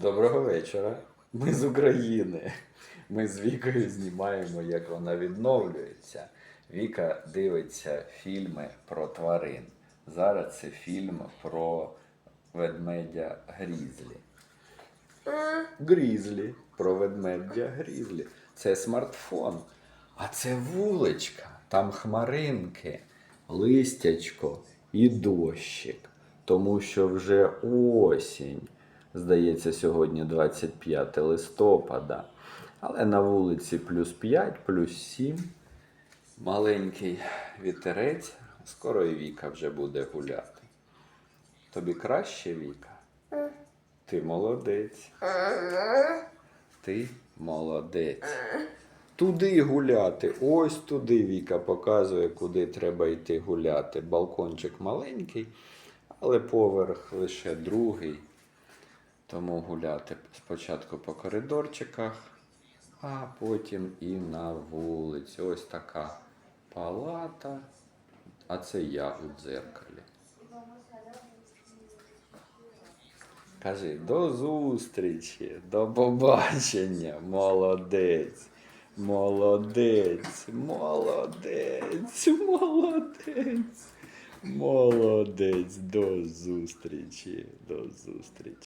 Доброго вечора. Ми з України. Ми з Вікою знімаємо, як вона відновлюється. Віка дивиться фільми про тварин. Зараз це фільм про ведмедя Грізлі. Грізлі. Про ведмедя Грізлі. Це смартфон. А це вуличка. Там хмаринки, листячко і дощик. Тому що вже осінь. Здається, сьогодні 25 листопада. Але на вулиці плюс 5, плюс 7. Маленький вітерець. Скоро і Віка вже буде гуляти. Тобі краще, Віка? Ти молодець. Ти молодець. Туди гуляти. Ось туди Віка показує, куди треба йти гуляти. Балкончик маленький, але поверх лише другий. Тому гуляти спочатку по коридорчиках, а потім і на вулиці. Ось така палата. А це я у дзеркалі. Кажи, до зустрічі, до побачення, молодець, молодець, молодець, молодець, молодець, до зустрічі, до зустрічі.